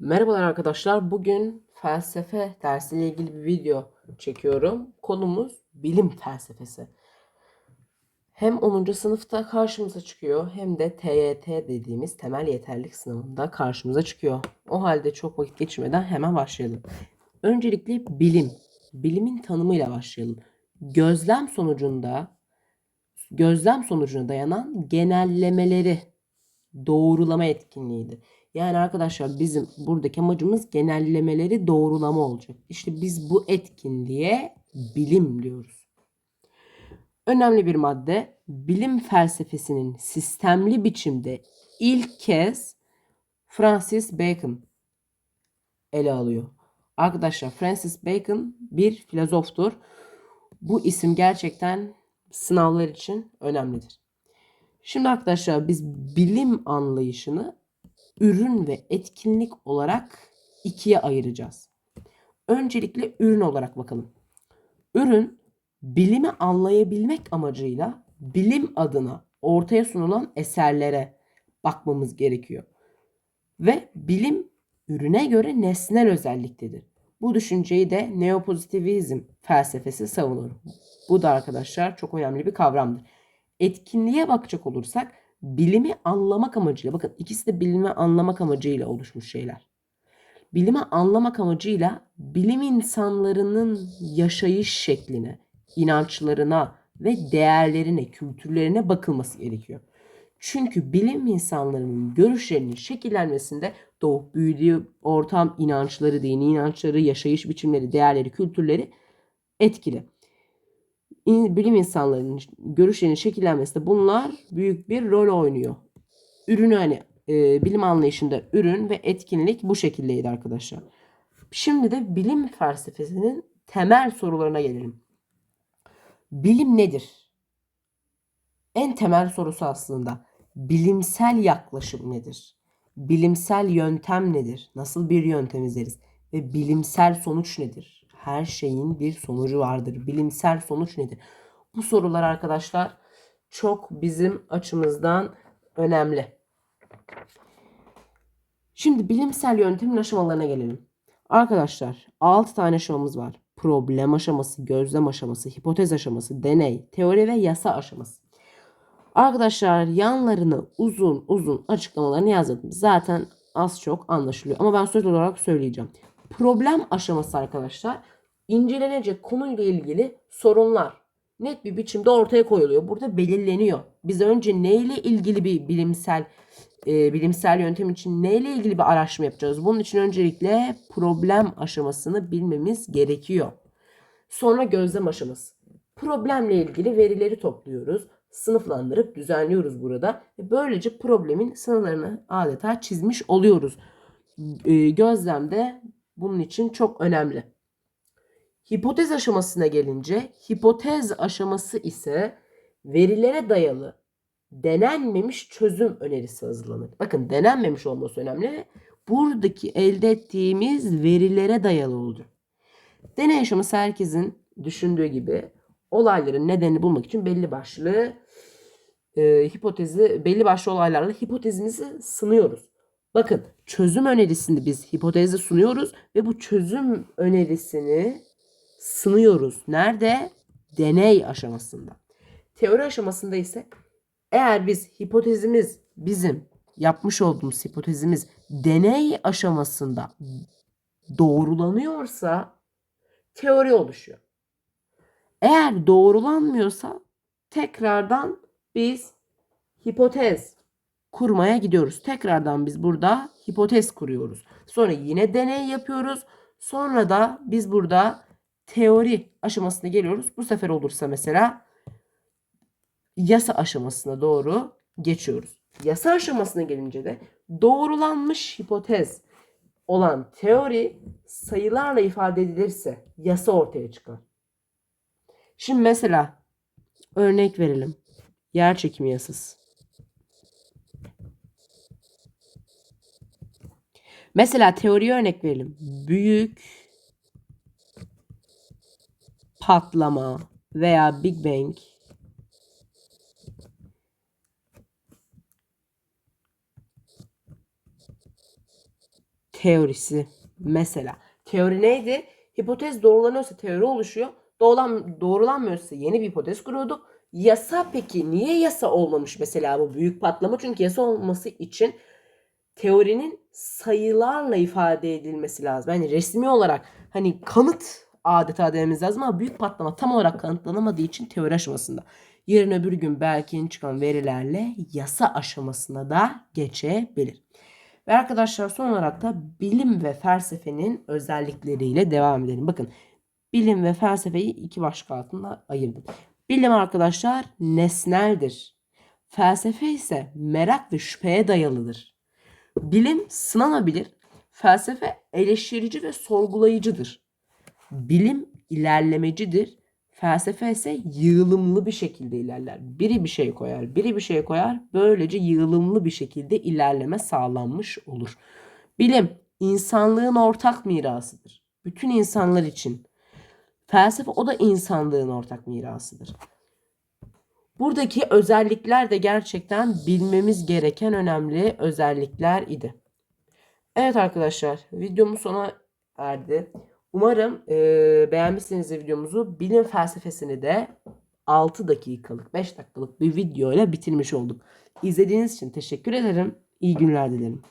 Merhabalar arkadaşlar. Bugün felsefe dersiyle ilgili bir video çekiyorum. Konumuz bilim felsefesi. Hem 10. sınıfta karşımıza çıkıyor hem de TYT dediğimiz temel yeterlilik sınavında karşımıza çıkıyor. O halde çok vakit geçirmeden hemen başlayalım. Öncelikle bilim. Bilimin tanımıyla başlayalım. Gözlem sonucunda gözlem sonucuna dayanan genellemeleri doğrulama etkinliğidir. Yani arkadaşlar bizim buradaki amacımız genellemeleri doğrulama olacak. İşte biz bu etkinliğe bilim diyoruz. Önemli bir madde bilim felsefesinin sistemli biçimde ilk kez Francis Bacon ele alıyor. Arkadaşlar Francis Bacon bir filozoftur. Bu isim gerçekten sınavlar için önemlidir. Şimdi arkadaşlar biz bilim anlayışını ürün ve etkinlik olarak ikiye ayıracağız. Öncelikle ürün olarak bakalım. Ürün bilimi anlayabilmek amacıyla bilim adına ortaya sunulan eserlere bakmamız gerekiyor. Ve bilim ürüne göre nesnel özelliktedir. Bu düşünceyi de neopozitivizm felsefesi savunur. Bu da arkadaşlar çok önemli bir kavramdır. Etkinliğe bakacak olursak bilimi anlamak amacıyla bakın ikisi de bilimi anlamak amacıyla oluşmuş şeyler. Bilimi anlamak amacıyla bilim insanlarının yaşayış şekline, inançlarına ve değerlerine, kültürlerine bakılması gerekiyor. Çünkü bilim insanlarının görüşlerinin şekillenmesinde doğup büyüdüğü ortam, inançları, dini inançları, yaşayış biçimleri, değerleri, kültürleri etkili bilim insanlarının görüşlerinin şekillenmesinde bunlar büyük bir rol oynuyor. Ürünü hani e, bilim anlayışında ürün ve etkinlik bu şekildeydi arkadaşlar. Şimdi de bilim felsefesinin temel sorularına gelelim. Bilim nedir? En temel sorusu aslında bilimsel yaklaşım nedir? Bilimsel yöntem nedir? Nasıl bir yöntem izleriz? Ve bilimsel sonuç nedir? Her şeyin bir sonucu vardır. Bilimsel sonuç nedir? Bu sorular arkadaşlar çok bizim açımızdan önemli. Şimdi bilimsel yöntemin aşamalarına gelelim. Arkadaşlar 6 tane aşamamız var. Problem aşaması, gözlem aşaması, hipotez aşaması, deney, teori ve yasa aşaması. Arkadaşlar yanlarını uzun uzun açıklamalarını yazdım. Zaten az çok anlaşılıyor. Ama ben söz olarak söyleyeceğim. Problem aşaması arkadaşlar incelenecek konuyla ilgili sorunlar net bir biçimde ortaya koyuluyor. Burada belirleniyor. Biz önce neyle ilgili bir bilimsel e, bilimsel yöntem için neyle ilgili bir araştırma yapacağız? Bunun için öncelikle problem aşamasını bilmemiz gerekiyor. Sonra gözlem aşaması. Problemle ilgili verileri topluyoruz. Sınıflandırıp düzenliyoruz burada. Böylece problemin sınırlarını adeta çizmiş oluyoruz. E, gözlem de bunun için çok önemli. Hipotez aşamasına gelince hipotez aşaması ise verilere dayalı denenmemiş çözüm önerisi hazırlanır. Bakın denenmemiş olması önemli. Buradaki elde ettiğimiz verilere dayalı oldu. Deney aşaması herkesin düşündüğü gibi olayların nedenini bulmak için belli başlı e, hipotezi, belli başlı olaylarla hipotezimizi sınıyoruz. Bakın çözüm önerisini biz hipotezi sunuyoruz ve bu çözüm önerisini sınıyoruz. Nerede? Deney aşamasında. Teori aşamasında ise eğer biz hipotezimiz bizim yapmış olduğumuz hipotezimiz deney aşamasında doğrulanıyorsa teori oluşuyor. Eğer doğrulanmıyorsa tekrardan biz hipotez kurmaya gidiyoruz. Tekrardan biz burada hipotez kuruyoruz. Sonra yine deney yapıyoruz. Sonra da biz burada teori aşamasına geliyoruz. Bu sefer olursa mesela yasa aşamasına doğru geçiyoruz. Yasa aşamasına gelince de doğrulanmış hipotez olan teori sayılarla ifade edilirse yasa ortaya çıkar. Şimdi mesela örnek verelim. Yer çekimi yasası. Mesela teoriye örnek verelim. Büyük patlama veya Big Bang teorisi mesela. Teori neydi? Hipotez doğrulanıyorsa teori oluşuyor. Doğrulan, doğrulanmıyorsa yeni bir hipotez kuruyordu. Yasa peki niye yasa olmamış mesela bu büyük patlama? Çünkü yasa olması için teorinin sayılarla ifade edilmesi lazım. Yani resmi olarak hani kanıt adeta dememiz lazım ama büyük patlama tam olarak kanıtlanamadığı için teori aşamasında. Yarın öbür gün belki çıkan verilerle yasa aşamasına da geçebilir. Ve arkadaşlar son olarak da bilim ve felsefenin özellikleriyle devam edelim. Bakın bilim ve felsefeyi iki başlık altında ayırdım. Bilim arkadaşlar nesneldir. Felsefe ise merak ve şüpheye dayalıdır. Bilim sınanabilir. Felsefe eleştirici ve sorgulayıcıdır. Bilim ilerlemecidir. Felsefe ise yığılımlı bir şekilde ilerler. Biri bir şey koyar, biri bir şey koyar. Böylece yığılımlı bir şekilde ilerleme sağlanmış olur. Bilim insanlığın ortak mirasıdır. Bütün insanlar için. Felsefe o da insanlığın ortak mirasıdır. Buradaki özellikler de gerçekten bilmemiz gereken önemli özellikler idi. Evet arkadaşlar videomuz sona erdi. Umarım eee beğenmişsinizdir videomuzu. Bilim felsefesini de 6 dakikalık 5 dakikalık bir video ile bitirmiş olduk. İzlediğiniz için teşekkür ederim. İyi günler dilerim.